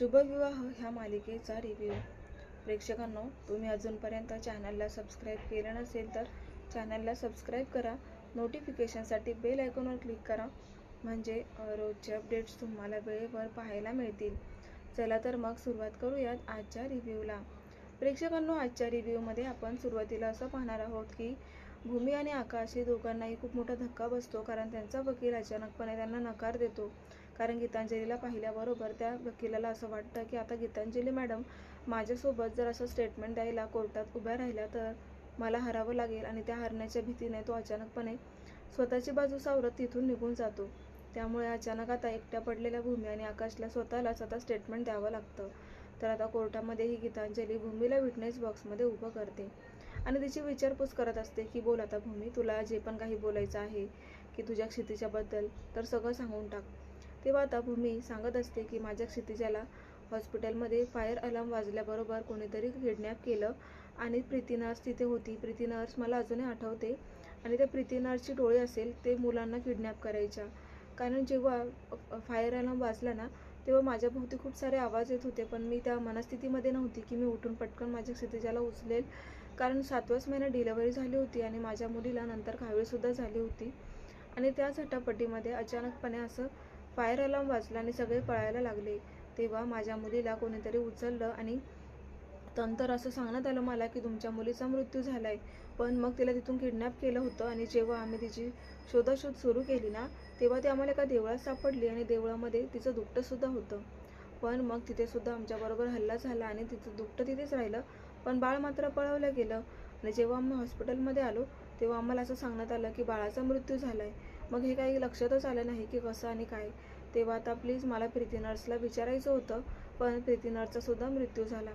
शुभविवाह ह्या मालिकेचा रिव्ह्यू प्रेक्षकांनो तुम्ही अजूनपर्यंत चॅनलला सबस्क्राईब केलं नसेल तर चॅनलला सबस्क्राईब करा. नोटिफिकेशनसाठी बेल आयकॉनवर क्लिक करा. म्हणजे रोजचे अपडेट्स तुम्हाला वेळेवर पाहायला मिळतील. चला तर मग सुरुवात करूयात आजच्या रिव्ह्यूला प्रेक्षकांनो आजच्या रिव्ह्यूमध्ये आपण सुरुवातीला असं पाहणार आहोत की भूमी आणि आकाश हे दोघांनाही खूप मोठा धक्का बसतो कारण त्यांचा वकील अचानकपणे त्यांना नकार देतो. कारण गीतांजलीला पाहिल्याबरोबर त्या वकिलाला असं वाटतं की आता गीतांजली मॅडम माझ्यासोबत जर असं स्टेटमेंट द्यायला कोर्टात उभ्या राहिल्या तर मला हरावं लागेल आणि त्या हरण्याच्या भीतीने तो अचानकपणे स्वतःची बाजू सावरत तिथून निघून जातो. त्यामुळे अचानक आता एकट्या पडलेल्या भूमी आणि आकाशला स्वतःलाच आता स्टेटमेंट द्यावं लागतं. तर आता कोर्टामध्ये ही गीतांजली भूमीला विटनेस बॉक्समध्ये उभं करते. आणि तिची विचारपूस करत असते की बोल आता भूमी तुला जे पण काही बोलायचं आहे की तुझ्या क्षितिजाबद्दल तर सगळं सांगून टाक. तेव्हा आता भूमी सांगत असते की माझ्या क्षितिजाला हॉस्पिटलमध्ये फायर अलार्म वाजल्याबरोबर कोणीतरी किडनॅप केलं आणि प्रीती नर्स तिथे होती. प्रीती नर्स मला अजूनही आठवते आणि त्या प्रीती नर्सची डोळे असेल ते मुलांना किडनॅप करायच्या. कारण जेव्हा फायर अलार्म वाजला ना तेव्हा माझ्याभोवती खूप सारे आवाज येत होते पण मी त्या मनस्थितीमध्ये नव्हती की मी उठून पटकन माझ्या क्षितिजाला उचलेल. कारण सातव्याच महिन्यात डिलेवरी झाली होती आणि माझ्या मुलीला नंतर खावेसुद्धा झाली होती. आणि त्या झटापटीमध्ये अचानकपणे असं फायर अलार्म वाजला आणि सगळे पळायला लागले. तेव्हा माझ्या मुलीला कोणीतरी उचललं आणि नंतर असं सांगण्यात आलं मला की तुमच्या मुलीचा मृत्यू झाला आहे पण मग तिला तिथून किडनॅप केलं होतं आणि जेव्हा आम्ही तिची शोधाशोध सुरू केली ना तेव्हा ती आम्हाला एका देवळात सापडली आणि देवळामध्ये तिचं दुपटंसुद्धा होतं. पण मग तिथेसुद्धा आमच्याबरोबर हल्ला झाला आणि तिचं दुपटं तिथेच राहिलं. पण बाळ मात्र पळवलं गेलं. आणि जेव्हा आम्ही हॉस्पिटलमध्ये आलो तेव्हा आम्हाला असं सांगण्यात आलं की बाळाचा मृत्यू झाला आहे मग हे काही लक्षातच आलं नाही की कसं आणि काय. तेव्हा आता प्लीज मला प्रीती नर्सला विचारायचं होतं पण प्रीती नर्सचा सुद्धा मृत्यू झाला.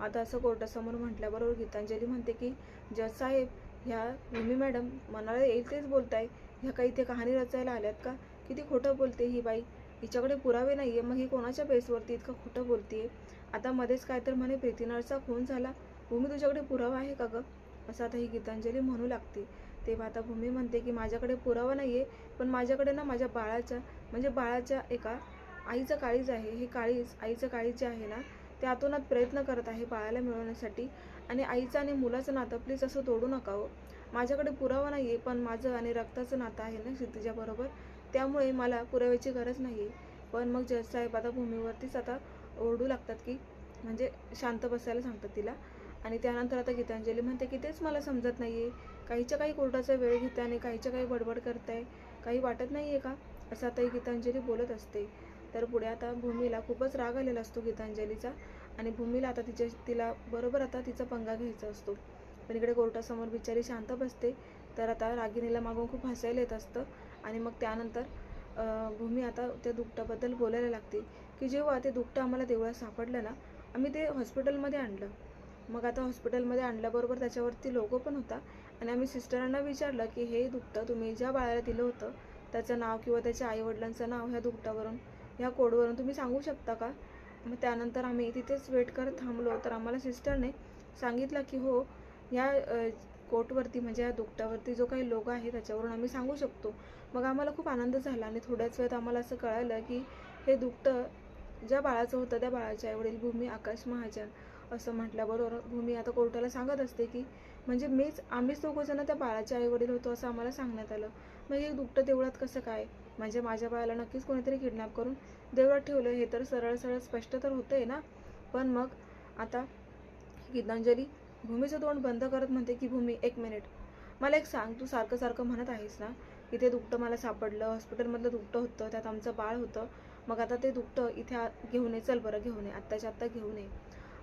आता असं कोर्टासमोर म्हटल्याबरोबर गीतांजली म्हणते की जज साहेब ह्या भूमी मॅडम मनाला येईल तेच बोलताय. ह्या काही इथे कहाणी रचायला आल्यात का? किती खोटं बोलते ही बाई. हिच्याकडे पुरावे नाही आहे मग ही कोणाच्या बेसवरती इतकं खोटं बोलतीये? आता मध्येच काय तर म्हणे प्रीती नर्सचा खून झाला. भूमी तुझ्याकडे पुरावा आहे का गं? असं आता ही गीतांजली म्हणू लागते. तेव्हा आता भूमी म्हणते की माझ्याकडे पुरावा नाही आहे पण माझ्याकडे ना माझ्या बाळाच्या म्हणजे बाळाच्या एका आईचं काळीज आहे. हे काळीज आईचं काळीज जे आहे ना ते आतोनात प्रयत्न करत आहे बाळाला मिळवण्यासाठी. आणि आईचं आणि मुलाचं नातं प्लीज असं तोडू नका हो माझ्याकडे पुरावा नाही आहे पण माझं आणि रक्ताचं नातं आहे ना क्षितिजाबरोबर त्यामुळे मला पुराव्याची गरज नाही आहे पण मग जज साहेब आता भूमीवरतीच आता ओरडू लागतात की म्हणजे शांत बसायला सांगतात तिला. आणि त्यानंतर आता गीतांजली म्हणते की तेच मला समजत नाही आहे काहीच्या काही कोर्टाचा वेळ घेते आणि काहीच्या काही बडबड करताय काही वाटत नाही आहे का? असं आता ही गीतांजली बोलत असते. तर पुढे आता भूमीला खूपच राग आलेला असतो गीतांजलीचा. आणि भूमीला आता तिच्या तिला बरोबर आता तिचा पंगा घ्यायचा असतो. पण इकडे कोर्टासमोर बिचारी शांत बसते. तर आता रागिणीला मागून खूप हसायला येत असतं. आणि मग त्यानंतर भूमी आता त्या दुकटाबद्दल बोलायला लागते की जेव्हा ते दुकटं आम्हाला देवळात सापडलं ना आम्ही ते हॉस्पिटलमध्ये आणलं. मग आता हॉस्पिटलमध्ये आणल्याबरोबर त्याच्यावरती लोगो पण होता. आणि आम्ही सिस्टरांना विचारलं की हे दुखतं? तुम्ही ज्या बाळाला दिलं होतं त्याचं नाव किंवा त्याच्या आईवडिलांचं नाव ह्या दुकटावरून ह्या कोडवरून तुम्ही सांगू शकता का? मग त्यानंतर आम्ही तिथेच वेट करत थांबलो. तर आम्हाला सिस्टरने सांगितलं की हो या कोटवरती म्हणजे या दुकटावरती जो काही लोगो आहे त्याच्यावरून आम्ही सांगू शकतो. मग आम्हाला खूप आनंद झाला आणि थोड्याच वेळात आम्हाला असं कळालं की हे दुकटं ज्या बाळाचं होतं त्या बाळाच्या आईवडील भूमी आकाश महाजन. असं म्हटल्याबरोबर भूमी आता कोर्टाला सांगत असते की म्हणजे मीच आम्हीच दोघंजणं त्या बाळाचे आईवडील होतो असं आम्हाला सांगण्यात आलं. मग हे दुकटं देवळात कसं काय? म्हणजे माझ्या बाळाला नक्कीच कोणीतरी किडनॅप करून देवळात ठेवलं हे तर सरळ सरळ स्पष्ट तर होतंय ना. पण मग आता गीतांजली भूमीचं तोंड बंद करत म्हणते की भूमी एक मिनिट. मला एक सांग तू सारखं सारखं म्हणत आहेस ना इथे दुपटं मला सापडलं हॉस्पिटलमधलं दुपटं होतं त्यात आमचं बाळ होतं. मग आता ते दुपटं इथे आ- घेऊन ये चल बरं घेऊन ये आत्ताच्या आत्ता घेऊन ये.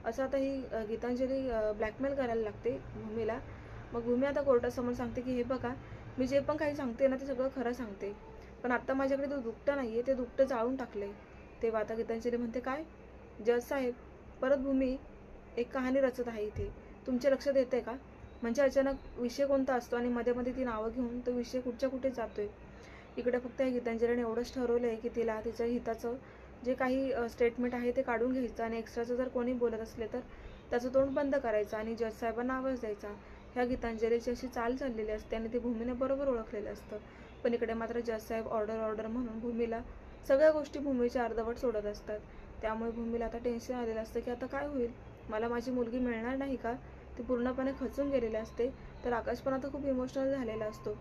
असं आता ही गीतांजली ब्लॅकमेल करायला लागते भूमीला. मग भूमी आता कोर्टासमोर सांगते की हे बघा मी जे पण काही सांगते ना ते सगळं खरं सांगते. पण आत्ता माझ्याकडे तो दुकटं नाही आहे ते दुकटं जाळून टाकले तेव्हा आता गीतांजली म्हणते काय? जज साहेब परत भूमी एक कहाणी रचत आहे इथे. तुमच्या लक्षात येते का? म्हणजे अचानक विषय कोणता असतो आणि मध्ये मध्ये ती नावं घेऊन तो विषय कुठच्या कुठे जातोय? इकडे फक्त गीतांजलीने एवढंच ठरवलं आहे की तिला तिचं हिताचं जे काही स्टेटमेंट आहे ते काढून घ्यायचं आणि एक्स्ट्राचं जर कोणी बोलत असले तर त्याचं तोंड बंद करायचं आणि जज साहेबांना आवाज द्यायचा. ह्या गीतांजलीची अशी चाल चाललेली असते आणि ती भूमीने बरोबर ओळखलेलं असतं. पण इकडे मात्र जज साहेब ऑर्डर ऑर्डर म्हणून भूमीला सगळ्या गोष्टी भूमीच्या अर्धवट सोडत असतात. त्यामुळे भूमीला आता टेन्शन आलेलं असतं की आता काय होईल? मला माझी मुलगी मिळणार नाही का? ती पूर्णपणे खचून गेलेली असते. तर आकाश पण आता खूप इमोशनल झालेला असतो.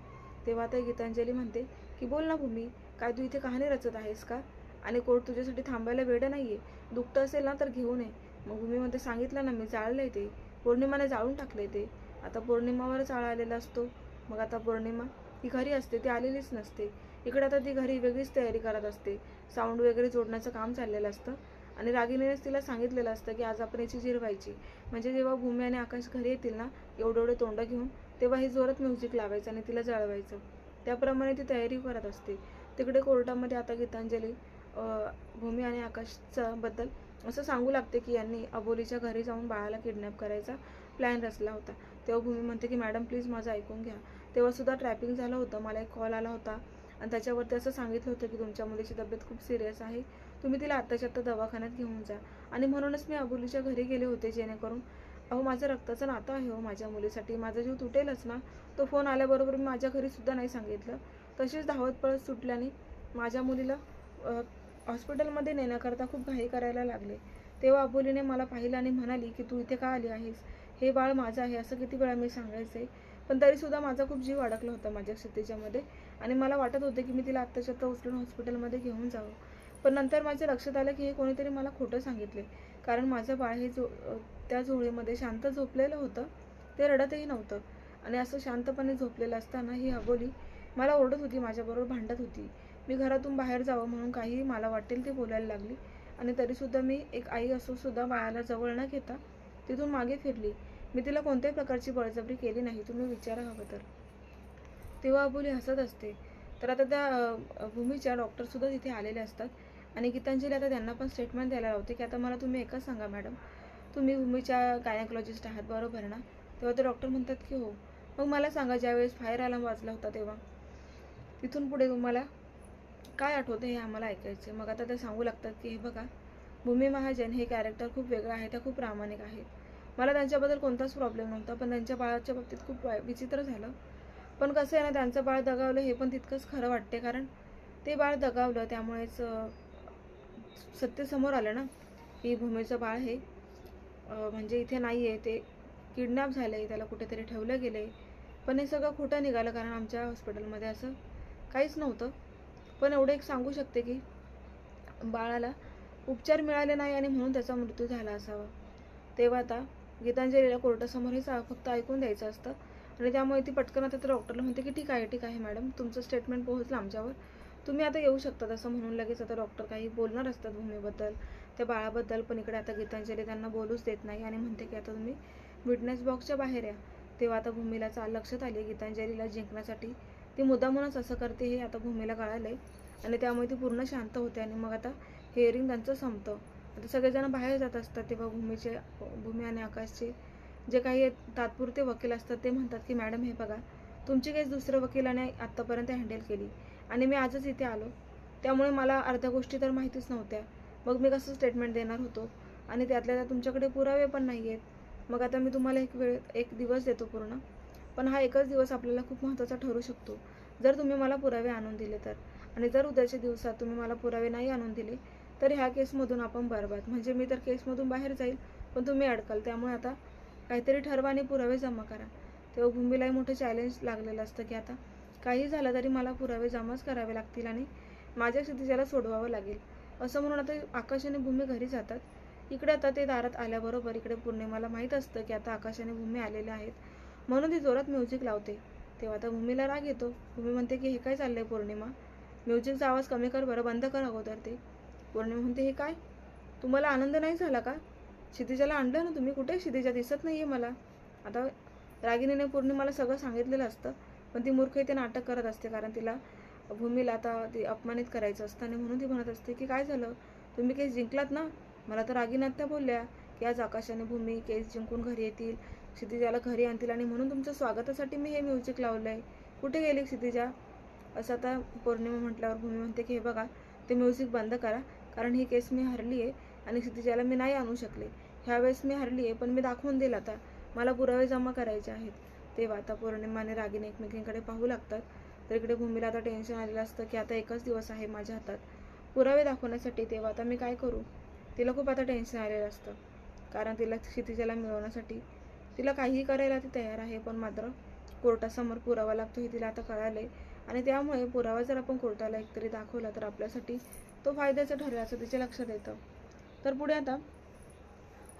तेव्हा ते गीतांजली म्हणते की बोल ना भूमी काय तू इथे कहाणी रचत आहेस का? आणि कोर्ट तुझ्यासाठी थांबायला वेळ नाहीये. दुखतं असेल ना तर घेऊन ये. मग भूमी म्हणते सांगितलं ना मी जाळलंय ते. पौर्णिमाने जाळून टाकले ते. आता पौर्णिमावर आळा आलेला असतो. मग आता पौर्णिमा ती घरी असते ती आलेलीच नसते. इकडे आता ती घरी वेगळीच तयारी करत असते. साऊंड वगैरे जोडण्याचं काम चाललेलं असतं. आणि रागिनीनेच तिला सांगितलेलं असतं की आज आपण याची जिरवायची म्हणजे जेव्हा भूमी आणि आकाश घरी येतील ना एवढे एवढे तोंड घेऊन तेव्हा हे जोरात म्युझिक लावायचं आणि तिला जळवायचं. त्याप्रमाणे ती तयारी करत असते. तिकडे कोर्टामध्ये आता गीतांजली भूमी आणि आकाशचा बद्दल असं सांगू लागते की यांनी अबोलीच्या घरी जाऊन बाळाला किडनॅप करायचा प्लॅन रचला होता. तेव्हा भूमी म्हणते की मॅडम प्लीज माझं ऐकून घ्या. तेव्हा सुद्धा ट्रॅपिंग झालं होतं. मला एक कॉल आला होता. आणि त्याच्यावरती असं सांगितलं होतं की तुमच्या मुलीची तब्येत खूप सिरियस आहे. तुम्ही तिला आत्ताच्या आत्ता दवाखान्यात घेऊन जा. आणि म्हणूनच मी अबोलीच्या घरी गेले होते जेणेकरून अहो माझं रक्ताचं नातं आहे हो माझ्या मुलीसाठी. माझा जीव तुटेलच ना? तो फोन आल्याबरोबर मी माझ्या घरीसुद्धा नाही सांगितलं. तशीच धावत पळत सुटल्याने माझ्या मुलीला हॉस्पिटलमध्ये नेण्याकरता खूप घाई करायला लागले. तेव्हा अबोलीने मला पाहिलं आणि म्हणाली की तू इथे का आली आहेस? हे बाळ माझं आहे असं किती वेळा मी सांगायचे. पण तरीसुद्धा माझा खूप जीव अडकला होता माझ्या क्षितिजामध्ये आणि मला वाटत होते की मी तिला आत्ताच्या आत्ता उचलून हॉस्पिटलमध्ये घेऊन जावं. पण नंतर माझ्या लक्षात आलं की हे कोणीतरी मला खोटं सांगितले. कारण माझं बाळ हे जो त्या झोळीमध्ये शांत झोपलेलं होतं. ते रडतही नव्हतं. आणि असं शांतपणे झोपलेलं असताना ही अबोली मला ओरडत होती माझ्याबरोबर भांडत होती. मी घरातून बाहेर जावं म्हणून काहीही मला वाटेल ते बोलायला लागली. आणि तरीसुद्धा मी एक आई असूनसुद्धा बाळाला जवळ न घेता तिथून मागे फिरली. मी तिला कोणत्याही प्रकारची बळजबरी केली नाही. तुम्ही विचारा हवं तर. तेव्हा अबोली हसत असते. तर आता त्या भूमीच्या डॉक्टरसुद्धा तिथे आलेले असतात. आणि गीतांजली आता त्यांना पण स्टेटमेंट द्यायला लावते की आता मला तुम्ही एकच सांगा मॅडम तुम्ही भूमीच्या गायनॅकोलॉजिस्ट आहात बरोबर ना? तेव्हा ते डॉक्टर म्हणतात की हो. मग मला सांगा ज्यावेळेस फायर अलार्म वाजला होता तेव्हा. तिथून पुढे तुम्हाला काय आठवतं हे आम्हाला ऐकायचं? मग आता ते सांगू लागतात की हे बघा भूमी महाजन हे कॅरेक्टर खूप वेगळं आहे त्या खूप प्रामाणिक आहेत. मला त्यांच्याबद्दल कोणताच प्रॉब्लेम नव्हता पण त्यांच्या बाळाच्या बाबतीत खूप वाय- विचित्र झालं. पण कसं आहे ना त्यांचं बाळ दगावलं हे पण तितकंच खरं वाटते कारण ते बाळ दगावलं त्यामुळेच सत्यसमोर सत्य समोर आलं ना की भूमीचं बाळ हे म्हणजे इथे नाही आहे ते किडनॅप झालं आहे त्याला कुठेतरी ठेवलं गेलं आहे पण हे सगळं खोटं निघालं कारण आमच्या हॉस्पिटलमध्ये असं काहीच नव्हतं. पण एवढं एक सांगू शकते की बाळाला उपचार मिळाले नाही आणि म्हणून त्याचा मृत्यू झाला असावा. तेव्हा आता गीतांजलीला कोर्टासमोर हे फक्त ऐकून द्यायचं असतं. आणि त्यामुळे ती पटकन आता तर डॉक्टरला म्हणते की ठीक आहे ठीक आहे मॅडम तुमचं स्टेटमेंट पोहोचलं आमच्यावर. तुम्ही आता येऊ शकतात असं म्हणून लगेच आता डॉक्टर काही बोलणार असतात भूमीबद्दल. त्या बाळाबद्दल पण इकडे आता गीतांजली त्यांना बोलूच देत नाही आणि म्हणते की आता तुम्ही विटनेस बॉक्सच्या बाहेर या. तेव्हा आता भूमीला चाल लक्षात आली गीतांजलीला जिंकण्यासाठी. ती मुद्दामूनच असं करते हे आता भूमीला कळालंय. आणि त्यामुळे ती पूर्ण शांत होते आणि मग आता हेअरिंग त्यांचं संपतं. आता सगळेजण बाहेर जात असतात तेव्हा भूमीचे भूमी आणि आकाशचे. जे काही तात्पुरते वकील असतात ते म्हणतात की मॅडम हे बघा तुमची केस दुसऱ्या वकिलाने आत्तापर्यंत हँडल केली. आणि मी आजच इथे आलो. त्यामुळे मला अर्ध्या गोष्टी तर माहितीच नव्हत्या. मग मी कसं स्टेटमेंट देणार होतो? आणि त्यातल्या त्या तुमच्याकडे पुरावे पण नाही आहेत मग आता मी तुम्हाला एक वेळ एक दिवस देतो पूर्ण. पण हा एकच दिवस आपल्याला खूप महत्त्वाचा ठरू शकतो. जर तुम्ही मला पुरावे आणून दिले तर. आणि जर उद्याच्या दिवसात तुम्ही मला पुरावे नाही आणून दिले तर ह्या केसमधून आपण बरबाद. म्हणजे मी तर केसमधून बाहेर जाईल पण तुम्ही अडकाल. त्यामुळे आता काहीतरी ठरवा आणि पुरावे जमा करा. तेव्हा भूमीलाही मोठं चॅलेंज लागलेलं असतं की आता काही झालं तरी मला पुरावे जमाच करावे लागतील आणि माझ्या क्षितिजाला सोडवावं लागेल. असं म्हणून आता आकाश आणि भूमी घरी जातात. इकडे आता ते दारात आल्याबरोबर इकडे पूर्णिमाला माहीत असतं की आता आकाश आणि भूमी आलेले आहेत. म्हणून ती जोरात म्युझिक लावते. तेव्हा आता भूमीला राग येतो. भूमी म्हणते की हे काय चाललंय पौर्णिमा? म्युझिकचा आवाज कमी कर बरं बंद कर अगोदर ते. पौर्णिमा म्हणते हे काय? तुम्हाला आनंद नाही झाला का? क्षितिजाला आणलं ना तुम्ही? कुठे क्षितिजा? दिसत नाहीये मला. आता रागिनीने पौर्णिमाला सगळं सांगितलेलं असतं पण ती मूर्ख इथे नाटक करत असते कारण तिला भूमीला आता ती अपमानित करायचं असतं आणि म्हणून ती म्हणत असते की काय झालं? तुम्ही केस जिंकलात ना? मला तर रागिनी त्या बोलल्या की आज आकाशाने भूमी केस जिंकून घरी येतील. क्षितिजाला घरी आणतील आणि म्हणून तुमच्या स्वागतासाठी मी हे म्युझिक लावलं आहे कुठे गेली क्षितिजा असं आता पौर्णिमा म्हटल्यावर भूमी म्हणते की हे बघा ते म्युझिक बंद करा कारण ही केस मी हरली आहे आणि क्षितिजाला मी नाही आणू शकले. ह्यावेळेस मी हरली आहे पण मी दाखवून दिलं आता. मला पुरावे जमा करायचे आहेत. तेव्हा आता पौर्णिमा आणि रागिनी एकमेकींकडे पाहू लागतात. तर इकडे भूमीला आता टेन्शन आलेलं असतं की आता एकच दिवस आहे माझ्या हातात. पुरावे दाखवण्यासाठी तेव्हा आता मी काय करू? तिला खूप आता टेन्शन आलेलं असतं. कारण तिला क्षितिजाला मिळवण्यासाठी तिला काहीही करायला ती तयार आहे पण मात्र कोर्टासमोर पुरावा लागतो हे तिला आता कळालंय. आणि त्यामुळे पुरावा जर आपण कोर्टाला एकतरी दाखवला तर आपल्यासाठी तो फायद्याचा ठरेल असं तिच्या लक्षात येतं. तर पुढे आता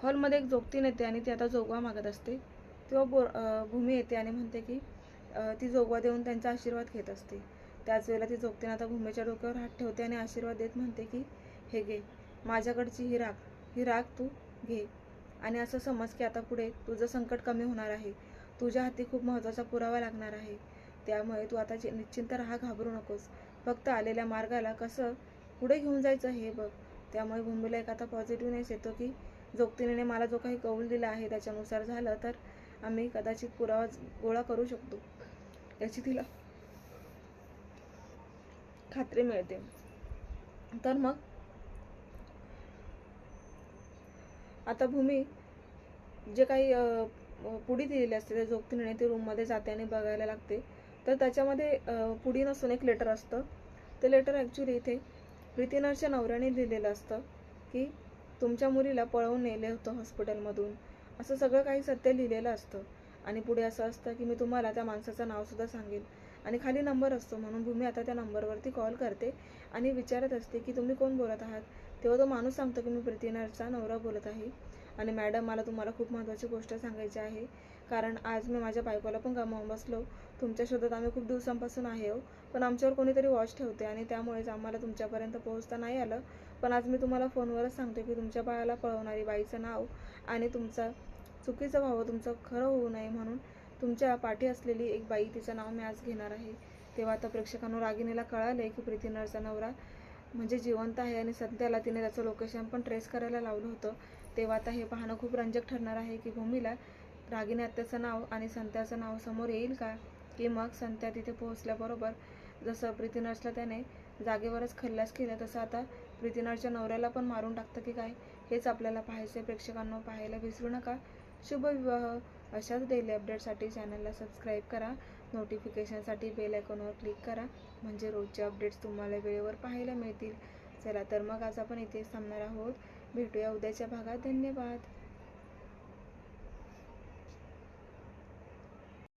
हॉलमध्ये एक जोगतीन येते आणि ती आता जोगवा मागत असते. तेव्हा बो भूमी येते आणि म्हणते की ती जोगवा देऊन त्यांचा आशीर्वाद घेत असते. त्याच वेळेला ती जोगतीन आता भूमीच्या डोक्यावर हात ठेवते आणि आशीर्वाद देत म्हणते की हे घे माझ्याकडची ही राख ही राख तू घे. आणि असं समज की आता पुढे तुझं संकट कमी होणार आहे. तुझ्या हाती खूप महत्त्वाचा पुरावा लागणार आहे. त्यामुळे तू आता निश्चिंत राहा घाबरू नकोस. फक्त आलेल्या मार्गाला कसं पुढे घेऊन जायचं हे बघ. त्यामुळे भूमीला एक आता पॉझिटिव्हनेस येतो की जोगतीने मला जो काही कौल दिला आहे त्याच्यानुसार झालं तर आम्ही कदाचित पुरावा गोळा करू शकतो. याची तिला खात्री मिळते. तर मग आता भूमी जे काही पुढी पुडी दिलेली असते त्या जोगतीने ती रूममध्ये जाते आणि बघायला लागते. तर त्याच्यामध्ये पुढी पुडी नसून एक लेटर असतं. ते लेटर ॲक्च्युली इथे प्रीतीनरच्या नवऱ्याने लिहिलेलं असतं की तुमच्या मुलीला पळवून नेले होतं हॉस्पिटलमधून असं सगळं काही सत्य लिहिलेलं असतं. आणि पुढे असं असतं की मी तुम्हाला त्या माणसाचं नावसुद्धा सांगेन. आणि खाली नंबर असतो म्हणून भूमी आता त्या नंबरवरती कॉल करते आणि विचारत असते की तुम्ही कोण बोलत आहात? तेव्हा तो माणूस सांगतो की मी प्रीतीनरचा नवरा बोलत आहे. आणि मॅडम मला तुम्हाला खूप महत्त्वाची गोष्ट सांगायची आहे. कारण आज मी माझ्या बायकोला पण गमावून बसलो. तुमच्या शोधात आम्ही खूप दिवसांपासून आहे हो. पण आमच्यावर कोणीतरी वॉच ठेवते आणि त्यामुळेच आम्हाला तुमच्यापर्यंत पोहोचता नाही आलं. पण आज मी तुम्हाला फोनवरच सांगतो की तुमच्या बाळाला पळवणारी बाईचं नाव आणि तुमचा चुकीचं व्हावं तुमचं खरं होऊ नये म्हणून तुमच्या पाठी असलेली एक बाई तिचं नाव मी आज घेणार आहे. तेव्हा आता प्रेक्षकांना रागिनीला कळालंय की प्रीती नरचा नवरा म्हणजे जिवंत आहे आणि सध्याला तिने त्याचं लोकेशन पण ट्रेस करायला लावलं होतं. तेव्हा आता हे पाहणं खूप रंजक ठरणार आहे की भूमीला रागिनी आत्याचं नाव आणि संत्याचं नाव समोर येईल का? की मग संत्या तिथे पोहोचल्याबरोबर जसं प्रीती नर्सला त्याने जागेवरच खल्लास केलं तसं आता प्रीती नर्सच्या नवऱ्याला पण मारून टाकतं की काय? हेच आपल्याला पाहायचं आहे प्रेक्षकांना पाहायला विसरू नका. शुभविवाह. अशाच डेली अपडेटसाठी चॅनलला सबस्क्राईब करा. नोटिफिकेशनसाठी बेल आयकॉनवर क्लिक करा. म्हणजे रोजचे अपडेट्स तुम्हाला वेळेवर पाहायला मिळतील. चला तर मग आज आपण इथेच थांबणार आहोत. भेटूया उद्याच्या भागात. धन्यवाद.